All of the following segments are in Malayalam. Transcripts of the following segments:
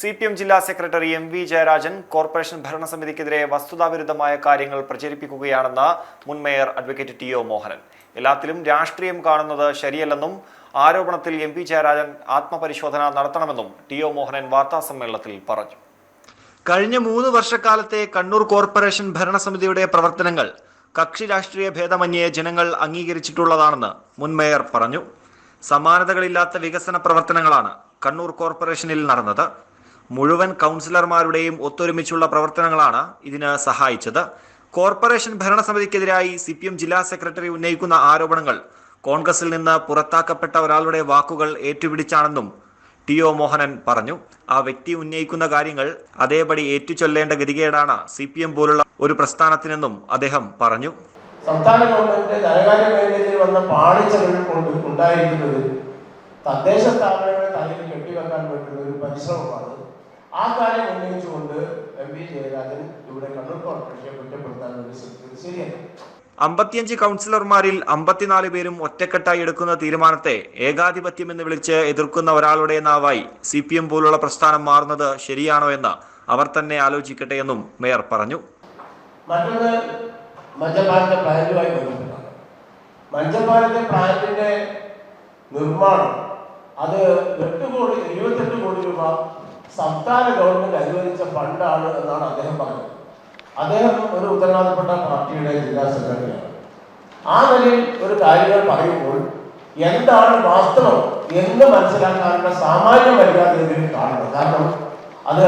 സി പി എം ജില്ലാ secretary M V Jayarajan corporation ഭരണസമിതിക്കെതിരെ വസ്തുതാവിരുദ്ധമായ കാര്യങ്ങൾ പ്രചരിപ്പിക്കുകയാണെന്ന് മുൻ mayor advocate T O Mohanan. എല്ലാത്തിലും രാഷ്ട്രീയം കാണുന്നത് ശരിയല്ലെന്നും ആരോപണത്തിൽ എം വി ജയരാജൻ ആത്മപരിശോധന നടത്തണമെന്നും ടി ഒ മോഹനൻ വാർത്താസമ്മേളനത്തിൽ പറഞ്ഞു. കഴിഞ്ഞ മൂന്ന് വർഷക്കാലത്തെ കണ്ണൂർ കോർപ്പറേഷൻ ഭരണസമിതിയുടെ പ്രവർത്തനങ്ങൾ കക്ഷി രാഷ്ട്രീയ ഭേദമന്യേ ജനങ്ങൾ അംഗീകരിച്ചിട്ടുള്ളതാണെന്ന് മുൻ മേയർ പറഞ്ഞു. സമാനതകളില്ലാത്ത വികസന പ്രവർത്തനങ്ങളാണ് കണ്ണൂർ കോർപ്പറേഷനിൽ നടന്നത്. മുഴുവൻ കൗൺസിലർമാരുടെയും ഒത്തൊരുമിച്ചുള്ള പ്രവർത്തനങ്ങളാണ് ഇതിന് സഹായിച്ചത്. കോർപ്പറേഷൻ ഭരണസമിതിക്കെതിരായി സി പി എം ജില്ലാ സെക്രട്ടറി ഉന്നയിക്കുന്ന ആരോപണങ്ങൾ കോൺഗ്രസിൽ നിന്ന് പുറത്താക്കപ്പെട്ട ഒരാളുടെ വാക്കുകൾ ഏറ്റുപിടിച്ചാണെന്നും ടി ഒ മോഹനൻ പറഞ്ഞു. ആ വ്യക്തി ഉന്നയിക്കുന്ന കാര്യങ്ങൾ അതേപടി ഏറ്റുചൊല്ലേണ്ട ഗതികേടാണ് സി പി എം പോലുള്ള ഒരു പ്രസ്ഥാനത്തിനെന്നും അദ്ദേഹം പറഞ്ഞു. സംസ്ഥാന ഗവൺമെന്റ് ധനകാര്യ മേഖലയിൽ വന്ന പാളിച്ചകൾ കൊണ്ട് തദ്ദേശ സ്ഥാപനങ്ങളെ തലയിൽ കെട്ടിവെക്കാൻ വേണ്ടിയുള്ള ഒരു പരിശ്രമമാണ് ആ കാര്യം ഉന്നയിച്ചുകൊണ്ട് എം പി ജയരാജൻ ഇവിടെ കണ്ണൂർ കോർപ്പറേഷനെ കുറ്റപ്പെടുത്താൻ വേണ്ടി ശ്രമിക്കുന്നത് ശരിയല്ല. അമ്പത്തിയഞ്ച് കൗൺസിലർമാരിൽ അമ്പത്തിനാല് പേരും ഒറ്റക്കെട്ടായി എടുക്കുന്ന തീരുമാനത്തെ ഏകാധിപത്യം എന്ന് വിളിച്ച് എതിർക്കുന്ന ഒരാളുടെ നാവായി സി പി എം പോലുള്ള പ്രസ്ഥാനം മാറുന്നത് ശരിയാണോ എന്ന് അവർ തന്നെ ആലോചിക്കട്ടെ എന്നും മേയർ പറഞ്ഞു. മറ്റൊന്ന് മഞ്ചപ്പാലത്തെ പ്ലാന്റുമായി ബന്ധപ്പെട്ടാണ്. മഞ്ചപ്പാലത്തെ പ്ലാന്റിന്റെ നിർമ്മാണം അത് എട്ട് കോടി ഇരുപത്തെട്ട് കോടി രൂപ സംസ്ഥാന ഗവൺമെന്റ് അനുവദിച്ച ഫണ്ടാണ് എന്നാണ് അദ്ദേഹം പറഞ്ഞത്. അദ്ദേഹം ഒരു ഉത്തരവാദപ്പെട്ട പാർട്ടിയുടെ ജില്ലാ സെക്രട്ടറിയാണ്. ആ നിലയിൽ ഒരു കാര്യങ്ങൾ പറയുമ്പോൾ എന്താണ് വാസ്തവം? എന്ന് മനസ്സിലാക്കാനുള്ള സാമാന്യ മര്യാദ ഇതിൽ കാണുന്നത്. കാരണം അത്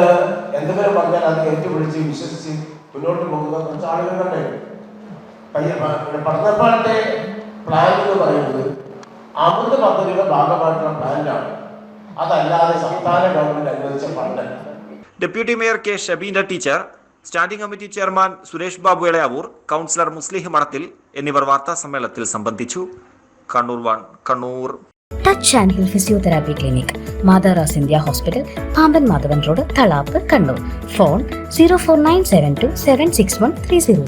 എന്തെങ്കിലും പറഞ്ഞാൽ അത് ഏറ്റുപിടിച്ച് വിശ്വസിച്ച് മുന്നോട്ട് പോകുന്ന കുറച്ച് ആളുകൾ പയ്യ പടന്നപ്പാടിന്റെ പ്ലാൻ എന്ന് പറയുന്നത് അമൃത് പദ്ധതിയുടെ ഭാഗമായിട്ടുള്ള പ്ലാന്റാണ് അതല്ലാതെ സംസ്ഥാന ഗവൺമെന്റ് അനുവദിച്ച ഫണ്ടല്ല deputy mayor K Shabeena teacher standing committee chairman Suresh Babu Elayavoor councillor Muslih Manathil എന്നിവർ വാർത്താ സമ്മേളനത്തിൽ സംബന്ധിച്ചു. Kannur one Kannur. Touch and heal physiotherapy clinic മാതാറാസ് India hospital Pamban Madhavan road Thalap Kannur phone zero four nine seven two seven six one three zero